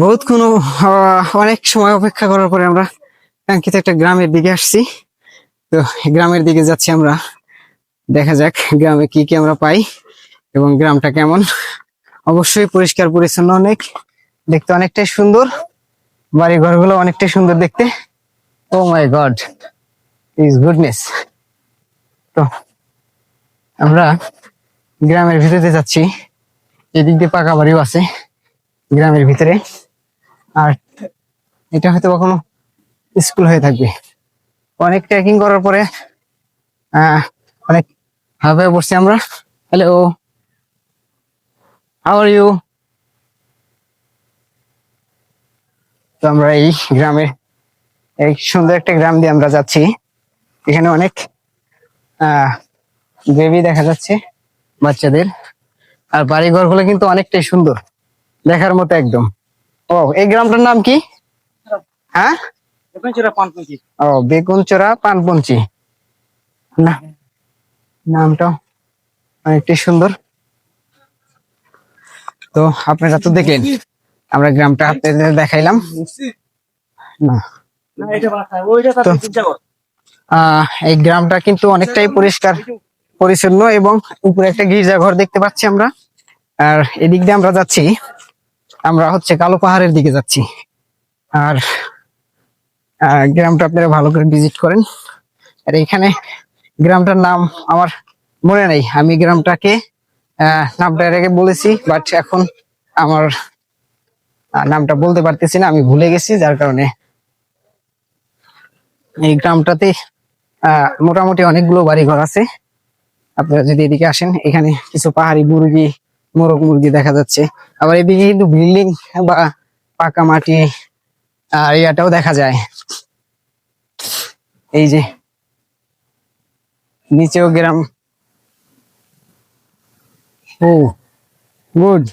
বহুতক্ষণ আহ, অনেক সময় অপেক্ষা করার পরে আমরা কাঙ্ক্ষিত একটা গ্রামের দিকে আসছি। তো গ্রামের দিকে যাচ্ছি আমরা। দেখা যাক গ্রামে কি কি আমরা পাই এবং গ্রামটা কেমন। অবশ্যই পরিষ্কার পরিচ্ছন্ন অনেক। দেখতে অনেকটাই সুন্দর। বাড়ি ঘরগুলো অনেকটাই সুন্দর দেখতে। Oh my god is goodness তো আমরা গ্রামের ভিতরে যাচ্ছি। এদিক দিয়ে পাকা বাড়িও আছে গ্রামের ভিতরে। আর এটা হয়তো কখনো স্কুল হয়ে থাকবে। অনেক ট্রেকিং করার পরে অনেক হাবে বসছি আমরা। হ্যালো হাউ আর ইউ তো আমরা এই গ্রামে এই সুন্দর একটা গ্রাম দিয়ে আমরা যাচ্ছি। এখানে অনেক বেবি দেখা যাচ্ছে বাচ্চাদের। আর বাড়ি ঘরগুলো কিন্তু অনেকটাই সুন্দর, দেখার মতো একদম। ও এই গ্রামটার নাম কি? হ্যাঁ? ও বেগুনচোরা পানপঞ্চি না নামটাও অনেকটাই সুন্দর। তো আপনারা তো দেখলেন আমরা গ্রামটা আপনাদের দেখাইলাম। না। আহ এই গ্রামটা কিন্তু অনেকটাই পরিষ্কার পরিচ্ছন্ন এবং উপরে একটা গির্জা ঘর দেখতে পাচ্ছি আমরা। আর এদিক দিয়ে আমরা যাচ্ছি। আমরা হচ্ছে কালো পাহাড়ের দিকে যাচ্ছি। আর গ্রামটা আপনারা ভালো করে ভিজিট করেন। আর এখানে গ্রামটার নাম আমার মনে নেই। আমি গ্রামটাকে নামটা এর আগে বলেছি বাট এখন আমার নামটা বলতে পারতেছি না, আমি ভুলে গেছি, যার কারণে। এই গ্রামটাতে মোটামুটি অনেকগুলো বাড়ি ঘর আছে। আপনারা যদি এদিকে আসেন, এখানে কিছু পাহাড়ি মুরগি মোরগ মুরগি দেখা যাচ্ছে। আবার এদিকে কিন্তু বিল্ডিং বা পাকা মাটি আর ইয়াটাও দেখা যায়। এই যে নিচেও গ্রাম। ও, গুড।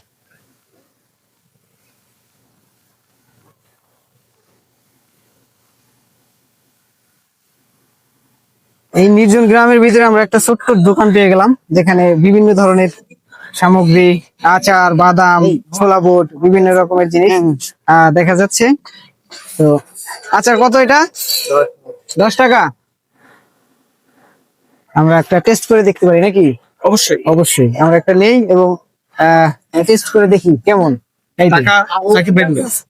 এই নির্জন গ্রামের ভিতরে আমরা একটা ছোট্ট দোকান পেয়ে গেলাম, যেখানে বিভিন্ন ধরনের সামগ্রী আচার বাদাম ছোলা বুট বিভিন্ন রকমের জিনিস আহ, দেখা যাচ্ছে। তো আচার কত এটা? দশ টাকা। আমরা একটা টেস্ট করে দেখতে পারি নাকি? অবশ্যই। অবশ্যই। আমরা একটা নেই এবং টেস্ট করে দেখি কেমন।